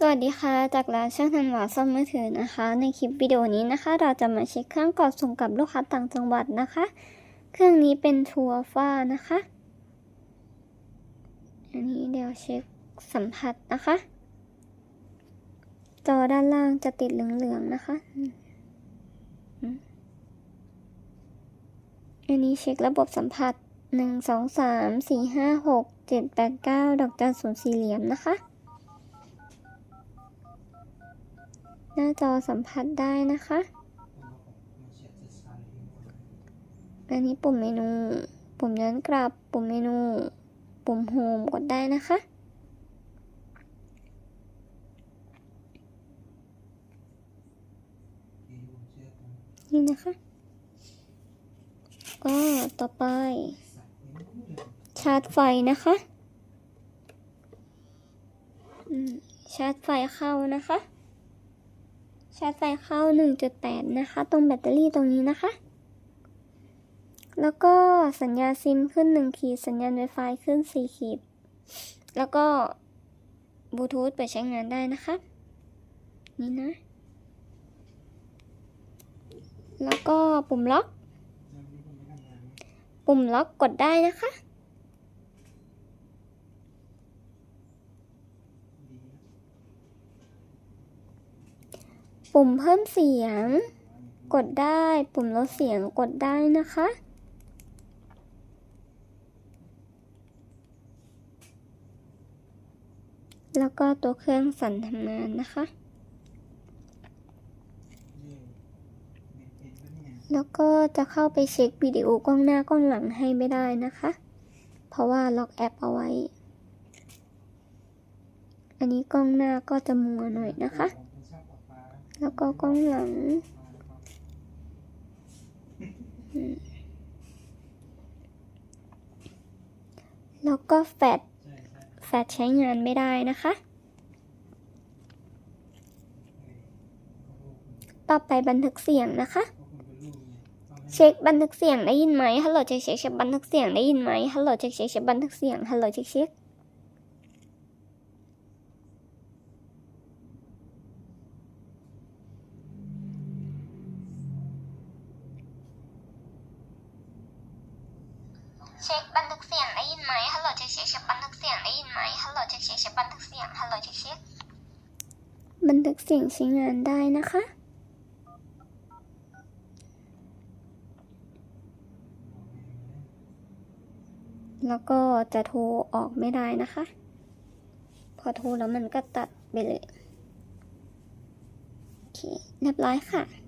สวัสดีค่ะ จากร้านช่างทันหวาซ่อมมือถือนะคะ ในคลิปวิดีโอนี้นะคะ เราจะมาเช็คเครื่องกดส่งกับลูกค้าต่างจังหวัดนะคะ เครื่องนี้เป็นทัวฟ้านะคะ อันนี้เดี๋ยวเช็คสัมผัสนะคะ จอด้านล่างจะติดเหลืองๆนะคะ อันนี้เช็คระบบสัมผัสหนึ่งสองสามสี่ห้าหกเจ็ดแปดเก้าดอกจันศูนย์สี่เหลี่ยมนะคะ หน้าจอสัมผัสได้นะคะ อันนี้ปุ่มเมนู ปุ่มย้อนกลับ ปุ่มเมนู ปุ่มโฮมกดได้นะคะ นี่นะคะก็ต่อไป ชาร์จไฟนะคะชาร์จไฟเข้านะคะ ชาร์จไฟเข้า 1.8 นะคะ ตรงแบตเตอรี่ตรงนี้นะคะ แล้วก็สัญญาณซิมขึ้น 1 ขีด สัญญาณ Wi-Fi ขึ้น 4 ขีด แล้วก็บลูทูธเปิดใช้งานได้นะคะ นี่นะ แล้วก็ปุ่มล็อก ปุ่มล็อกกดได้นะคะ ปุ่มเพิ่มเสียง กดได้ ปุ่มลดเสียงกดได้นะคะ แล้วก็ตัวเครื่องสั่นทำงานนะคะ แล้วก็จะเข้าไปเช็ควิดีโอกล้องหน้ากล้องหลังให้ไม่ได้นะคะ เพราะว่าล็อกแอปเอาไว้ อันนี้กล้องหน้าก็จะมัวหน่อยนะคะ แล้วก็กล้องหลังแล้วก็แฟลชแฟลชใช้งานไม่ได้นะคะ ต่อไปบันทึกเสียงนะคะ เช็คบันทึกเสียงได้ยินไหมฮัลโหลเช็คเช็คเช็คบันทึกเสียงได้ยินไหมฮัลโหลเช็คเช็คเช็คบันทึกเสียงฮัลโหลเช็คเช็ค เช็คบันทึกเสียงได้ยินไหมฮัลโหลเช็คเช็คเช็คบันทึกเสียงได้ยินไหมฮัลโหลเช็คเช็คเช็คบันทึกเสียงฮัลโหลเช็คเช็คบันทึกเสียงใช้งานได้นะคะ แล้วก็จะโทรออกไม่ได้นะคะ พอโทรแล้วมันก็ตัดไปเลย โอเค เรียบร้อยค่ะ